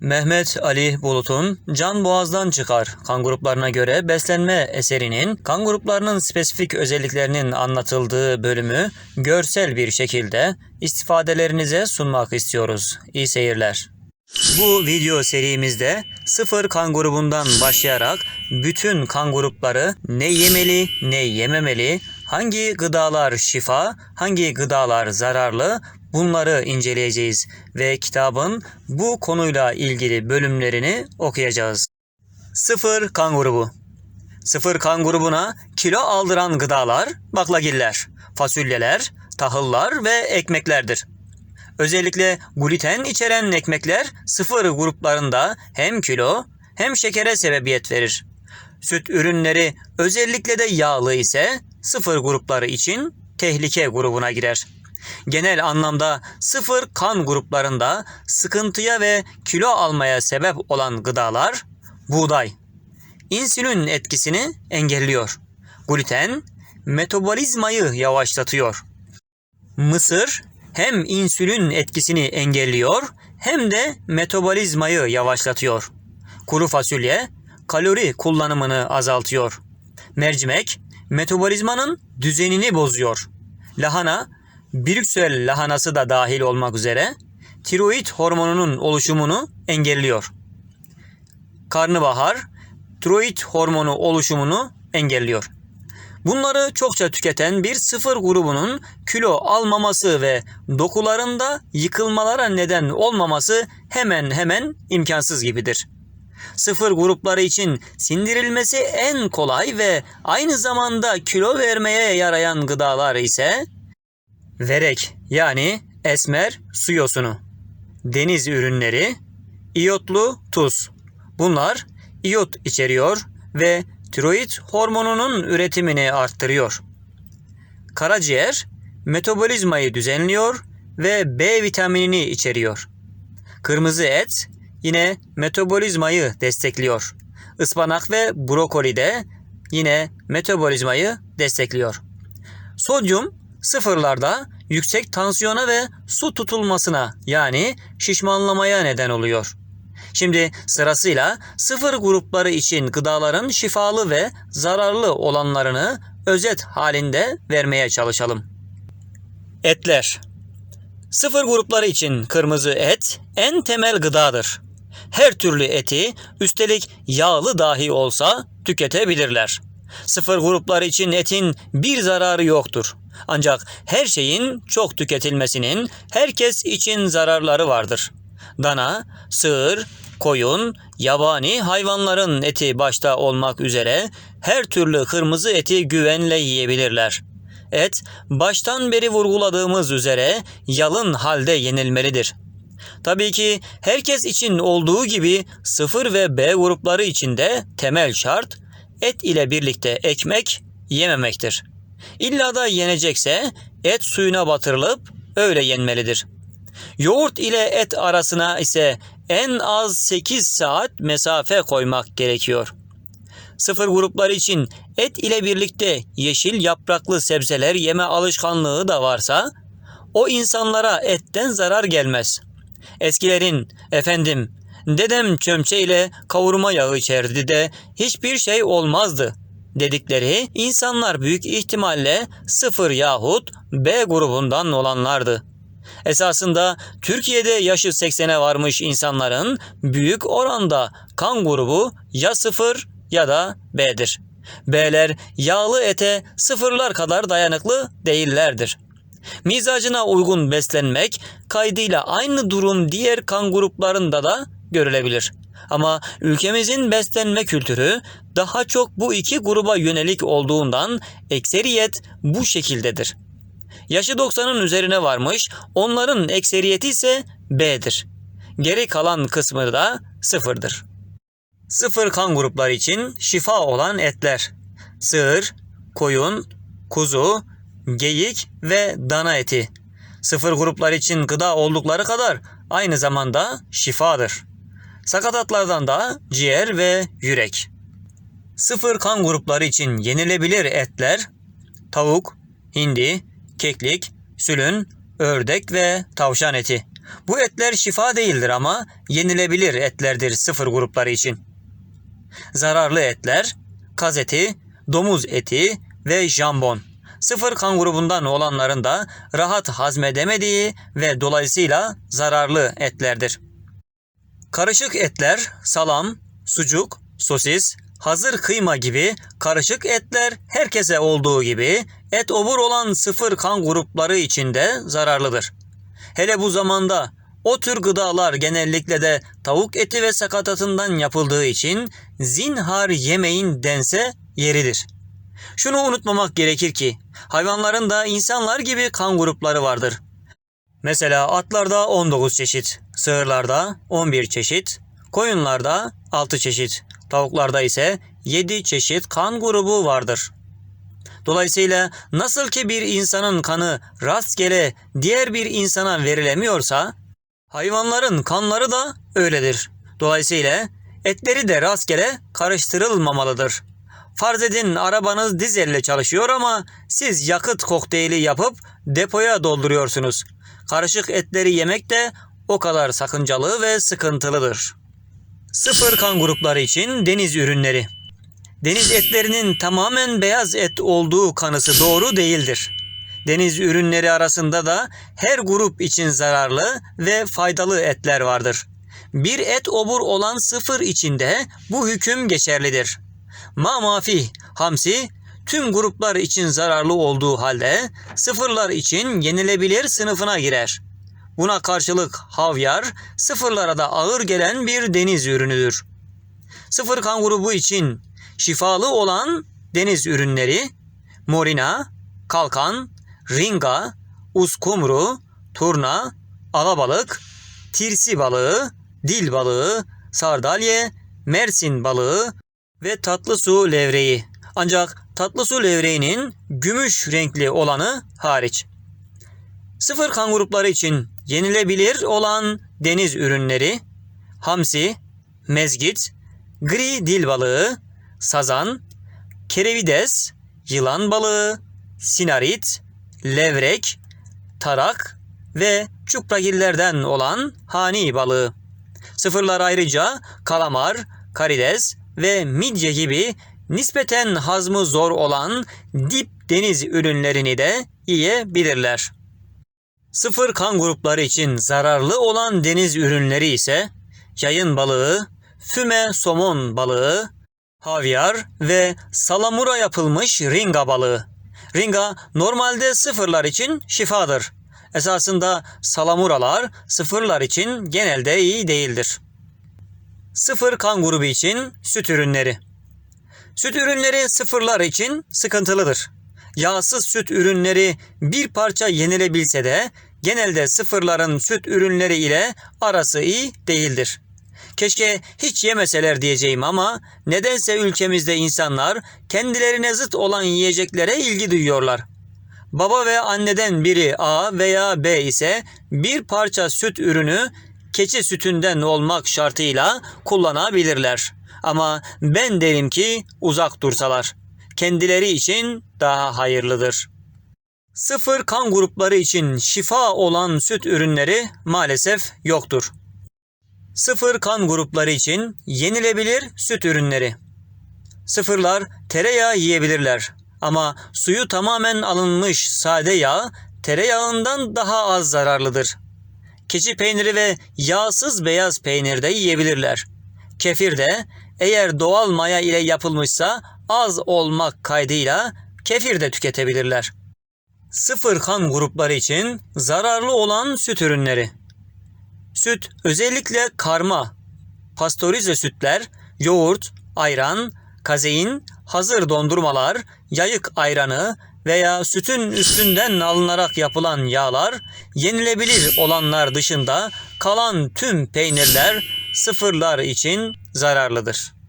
Mehmet Ali Bulut'un Can Boğaz'dan Çıkar kan gruplarına göre beslenme eserinin kan gruplarının spesifik özelliklerinin anlatıldığı bölümü görsel bir şekilde istifadelerinize sunmak istiyoruz. İyi seyirler. Bu video serimizde sıfır kan grubundan başlayarak bütün kan grupları ne yemeli ne yememeli, hangi gıdalar şifa, hangi gıdalar zararlı bunları inceleyeceğiz ve kitabın bu konuyla ilgili bölümlerini okuyacağız. Sıfır kan grubu Sıfır kan grubuna kilo aldıran gıdalar baklagiller, fasulyeler, tahıllar ve ekmeklerdir. Özellikle gluten içeren ekmekler sıfır gruplarında hem kilo hem şekere sebebiyet verir. Süt ürünleri özellikle de yağlı ise sıfır grupları için tehlike grubuna girer. Genel anlamda sıfır kan gruplarında sıkıntıya ve kilo almaya sebep olan gıdalar buğday. İnsülin etkisini engelliyor. Gluten metabolizmayı yavaşlatıyor. Mısır hem insülin etkisini engelliyor hem de metabolizmayı yavaşlatıyor. Kuru fasulye kalori kullanımını azaltıyor. Mercimek metabolizmanın düzenini bozuyor. Lahana, Brüksel lahanası da dahil olmak üzere tiroid hormonunun oluşumunu engelliyor. Karnabahar, tiroid hormonu oluşumunu engelliyor. Bunları çokça tüketen bir sıfır grubunun kilo almaması ve dokularında yıkılmalara neden olmaması hemen hemen imkansız gibidir. Sıfır grupları için sindirilmesi en kolay ve aynı zamanda kilo vermeye yarayan gıdalar ise verek yani esmer su yosunu, deniz ürünleri, iyotlu tuz. Bunlar iyot içeriyor ve tiroid hormonunun üretimini arttırıyor. Karaciğer metabolizmayı düzenliyor ve B vitaminini içeriyor. Kırmızı et yine metabolizmayı destekliyor. Ispanak ve brokoli de yine metabolizmayı destekliyor. Sodyum sıfırlarda yüksek tansiyona ve su tutulmasına yani şişmanlamaya neden oluyor. Şimdi sırasıyla sıfır grupları için gıdaların şifalı ve zararlı olanlarını özet halinde vermeye çalışalım. Etler Sıfır grupları için kırmızı et en temel gıdadır. Her türlü eti üstelik yağlı dahi olsa tüketebilirler. Sıfır grupları için etin bir zararı yoktur. Ancak her şeyin çok tüketilmesinin herkes için zararları vardır. Dana, sığır, koyun, yabani hayvanların eti başta olmak üzere her türlü kırmızı eti güvenle yiyebilirler. Et, baştan beri vurguladığımız üzere yalın halde yenilmelidir. Tabii ki herkes için olduğu gibi sıfır ve B grupları için de temel şart et ile birlikte ekmek yememektir. İlla da yenecekse et suyuna batırılıp öyle yenmelidir. Yoğurt ile et arasına ise en az 8 saat mesafe koymak gerekiyor. Sıfır grupları için et ile birlikte yeşil yapraklı sebzeler yeme alışkanlığı da varsa o insanlara etten zarar gelmez. Eskilerin efendim dedem çömçe ile kavurma yağı içerdi de hiçbir şey olmazdı dedikleri insanlar büyük ihtimalle sıfır yahut B grubundan olanlardı. Esasında Türkiye'de yaşı 80'e varmış insanların büyük oranda kan grubu ya sıfır ya da B'dir. B'ler yağlı ete sıfırlar kadar dayanıklı değillerdir. Mizacına uygun beslenmek kaydıyla aynı durum diğer kan gruplarında da görülebilir. Ama ülkemizin beslenme kültürü daha çok bu iki gruba yönelik olduğundan ekseriyet bu şekildedir. Yaşı 90'ın üzerine varmış, onların ekseriyeti ise B'dir. Geri kalan kısmı da sıfırdır. Sıfır kan grupları için şifa olan etler. Sığır, koyun, kuzu, geyik ve dana eti. Sıfır gruplar için gıda oldukları kadar aynı zamanda şifadır. Sakatatlardan da ciğer ve yürek. Sıfır kan grupları için yenilebilir etler tavuk, hindi, keklik, sülün, ördek ve tavşan eti. Bu etler şifa değildir ama yenilebilir etlerdir sıfır grupları için. Zararlı etler, kaz eti, domuz eti ve jambon. Sıfır kan grubundan olanların da rahat hazmedemediği ve dolayısıyla zararlı etlerdir. Karışık etler, salam, sucuk, sosis, hazır kıyma gibi karışık etler herkese olduğu gibi et obur olan sıfır kan grupları için de zararlıdır. Hele bu zamanda o tür gıdalar genellikle de tavuk eti ve sakatatından yapıldığı için zinhar yemeyin dense yeridir. Şunu unutmamak gerekir ki hayvanların da insanlar gibi kan grupları vardır. Mesela atlarda 19 çeşit, sığırlarda 11 çeşit, koyunlarda 6 çeşit, tavuklarda ise 7 çeşit kan grubu vardır. Dolayısıyla nasıl ki bir insanın kanı rastgele diğer bir insana verilemiyorsa, hayvanların kanları da öyledir. Dolayısıyla etleri de rastgele karıştırılmamalıdır. Farz edin arabanız dizelle çalışıyor ama siz yakıt kokteyli yapıp depoya dolduruyorsunuz. Karışık etleri yemek de o kadar sakıncalı ve sıkıntılıdır. Sıfır kan grupları için deniz ürünleri. Deniz etlerinin tamamen beyaz et olduğu kanısı doğru değildir. Deniz ürünleri arasında da her grup için zararlı ve faydalı etler vardır. Bir et obur olan sıfır içinde bu hüküm geçerlidir. Ma mafi, hamsi tüm gruplar için zararlı olduğu halde sıfırlar için yenilebilir sınıfına girer. Buna karşılık havyar sıfırlara da ağır gelen bir deniz ürünüdür. Sıfır kan grubu için şifalı olan deniz ürünleri morina, kalkan, ringa, uskumru, turna, alabalık, tirsi balığı, dil balığı, sardalye, mersin balığı ve tatlı su levreği. Ancak tatlı su levreğinin gümüş renkli olanı hariç. Sıfır kan grupları için yenilebilir olan deniz ürünleri hamsi, mezgit, gri dil balığı, sazan, kerevides, yılan balığı, sinarit, levrek, tarak ve çupragillerden olan hani balığı. Sıfırlar ayrıca kalamar, karides ve midye gibi nispeten hazmı zor olan dip deniz ürünlerini de yiyebilirler. Sıfır kan grupları için zararlı olan deniz ürünleri ise yayın balığı, füme somon balığı, havyar ve salamura yapılmış ringa balığı. Ringa normalde sıfırlar için şifadır. Esasında salamuralar sıfırlar için genelde iyi değildir. Sıfır kan grubu için süt ürünleri. Süt ürünleri sıfırlar için sıkıntılıdır. Yağsız süt ürünleri bir parça yenilebilse de genelde sıfırların süt ürünleri ile arası iyi değildir. Keşke hiç yemeseler diyeceğim ama nedense ülkemizde insanlar kendilerine zıt olan yiyeceklere ilgi duyuyorlar. Baba ve anneden biri A veya B ise bir parça süt ürünü keçi sütünden olmak şartıyla kullanabilirler. Ama ben derim ki uzak dursalar. Kendileri için daha hayırlıdır. Sıfır kan grupları için şifa olan süt ürünleri maalesef yoktur. Sıfır kan grupları için yenilebilir süt ürünleri. Sıfırlar tereyağı yiyebilirler ama suyu tamamen alınmış sade yağ tereyağından daha az zararlıdır. Keçi peyniri ve yağsız beyaz peynir de yiyebilirler. Kefir de eğer doğal maya ile yapılmışsa az olmak kaydıyla kefir de tüketebilirler. Sıfır kan grupları için zararlı olan süt ürünleri. Süt özellikle karma, pastörize sütler, yoğurt, ayran, kazein, hazır dondurmalar, yayık ayranı veya sütün üstünden alınarak yapılan yağlar, yenilebilir olanlar dışında kalan tüm peynirler sıfırlar için zararlıdır.